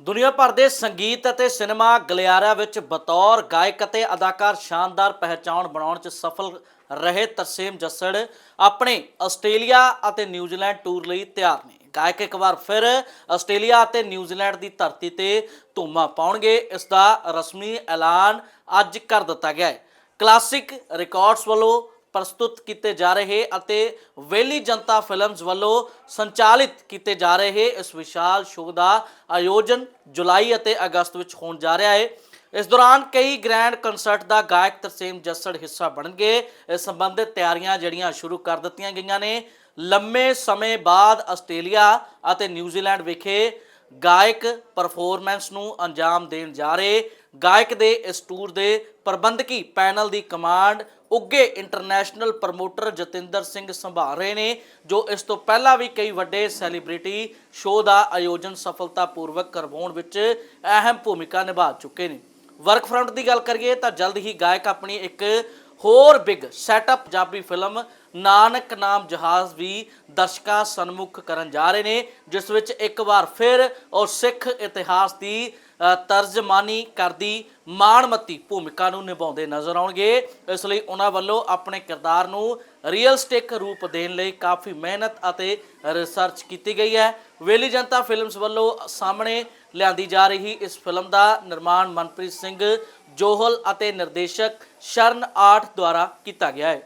ਦੁਨੀਆ ਭਰ ਦੇ ਸੰਗੀਤ ਅਤੇ ਸਿਨੇਮਾ ਗਲਿਆਰਿਆਂ ਵਿੱਚ ਬਤੌਰ ਗਾਇਕ ਅਤੇ ਅਦਾਕਾਰ ਸ਼ਾਨਦਾਰ ਪਹਿਚਾਣ ਬਣਾਉਣ 'ਚ ਸਫਲ ਰਹੇ ਤਰਸੇਮ ਜੱਸੜ ਆਪਣੇ ਆਸਟ੍ਰੇਲੀਆ ਅਤੇ ਨਿਊਜ਼ੀਲੈਂਡ ਟੂਰ ਲਈ ਤਿਆਰ ਨੇ। ਗਾਇਕ ਇੱਕ ਵਾਰ ਫਿਰ ਆਸਟ੍ਰੇਲੀਆ ਅਤੇ ਨਿਊਜ਼ੀਲੈਂਡ ਦੀ ਧਰਤੀ ਤੇ ਧੂਮਾ ਪਾਉਣਗੇ। ਇਸ ਦਾ ਰਸਮੀ ਐਲਾਨ ਅੱਜ ਕਰ ਦਿੱਤਾ ਗਿਆ ਹੈ। ਕਲਾਸਿਕ ਰਿਕਾਰਡਸ ਵੱਲੋਂ ਪ੍ਰਸਤੁਤ ਕੀਤੇ ਜਾ ਰਹੇ ਅਤੇ ਵੇਲੀ ਜਨਤਾ ਫਿਲਮਜ਼ ਵੱਲੋਂ ਸੰਚਾਲਿਤ ਕੀਤੇ ਜਾ ਰਹੇ ਇਸ ਵਿਸ਼ਾਲ ਸ਼ੋਅ ਦਾ ਆਯੋਜਨ ਜੁਲਾਈ ਅਤੇ ਅਗਸਤ ਵਿੱਚ ਹੋਣ ਜਾ ਰਿਹਾ ਹੈ। ਇਸ ਦੌਰਾਨ ਕਈ ਗ੍ਰੈਂਡ ਕੰਸਰਟ ਦਾ ਗਾਇਕ ਤਰਸੇਮ ਜੱਸੜ ਹਿੱਸਾ ਬਣਨਗੇ। ਇਸ ਸੰਬੰਧਿਤ ਤਿਆਰੀਆਂ ਜਿਹੜੀਆਂ ਸ਼ੁਰੂ ਕਰ ਦਿੱਤੀਆਂ ਗਈਆਂ ਨੇ। ਲੰਮੇ ਸਮੇਂ ਬਾਅਦ ਆਸਟ੍ਰੇਲੀਆ ਅਤੇ ਨਿਊਜ਼ੀਲੈਂਡ ਵਿਖੇ ਗਾਇਕ ਪਰਫਾਰਮੈਂਸ ਨੂੰ ਅੰਜਾਮ ਦੇਣ ਜਾ ਰਹੇ। ਗਾਇਕ ਦੇ ਇਸ ਟੂਰ ਦੇ ਪ੍ਰਬੰਧਕੀ ਪੈਨਲ ਦੀ ਕਮਾਂਡ ਉੱਗੇ ਇੰਟਰਨੈਸ਼ਨਲ ਪ੍ਰਮੋਟਰ ਜਤਿੰਦਰ ਸਿੰਘ ਸੰਭਾਲ ਰਹੇ ਨੇ, ਜੋ ਇਸ ਤੋਂ ਪਹਿਲਾਂ ਵੀ ਕਈ ਵੱਡੇ ਸੈਲੀਬ੍ਰਿਟੀ ਸ਼ੋਅ ਦਾ ਆਯੋਜਨ ਸਫਲਤਾਪੂਰਵਕ ਕਰਵਾਉਣ ਵਿੱਚ ਅਹਿਮ ਭੂਮਿਕਾ ਨਿਭਾ ਚੁੱਕੇ ਨੇ। ਵਰਕ ਫਰੰਟ ਦੀ ਗੱਲ ਕਰੀਏ ਤਾਂ ਜਲਦ ਹੀ ਗਾਇਕ ਆਪਣੀ ਇੱਕ ਹੋਰ big setup Punjabi film Nanak Naam Jahaz ਵੀ ਦਰਸ਼ਕਾਂ ਸਨਮੁਖ ਕਰਨ ਜਾ ਰਹੇ ਨੇ, ਜਿਸ ਵਿੱਚ ਇੱਕ ਵਾਰ ਫਿਰ ਉਹ ਸਿੱਖ ਇਤਿਹਾਸ ਦੀ ਤਰਜਮਾਨੀ ਕਰਦੀ ਮਾਣਮੱਤੀ ਭੂਮਿਕਾ ਨੂੰ ਨਿਭਾਉਂਦੇ ਨਜ਼ਰ ਆਉਣਗੇ। ਇਸ ਲਈ ਉਹਨਾਂ ਵੱਲੋਂ ਆਪਣੇ ਕਿਰਦਾਰ ਨੂੰ ਰੀਅਲਸਟਿਕ ਰੂਪ ਦੇਣ ਲਈ ਕਾਫੀ ਮਿਹਨਤ ਅਤੇ ਰਿਸਰਚ ਕੀਤੀ ਗਈ ਹੈ। ਵੇਲੀ ਜਨਤਾ ਫਿਲਮਸ ਵੱਲੋਂ ਸਾਹਮਣੇ ਲਿਆਂਦੀ ਜਾ ਰਹੀ ਇਸ ਫਿਲਮ ਦਾ ਨਿਰਮਾਣ ਮਨਪ੍ਰੀਤ ਸਿੰਘ, ਜੋਹਲ ਅਤੇ ਨਿਰਦੇਸ਼ਕ ਸ਼ਰਨ ਆਰਟ ਦੁਆਰਾ ਕੀਤਾ ਗਿਆ ਹੈ।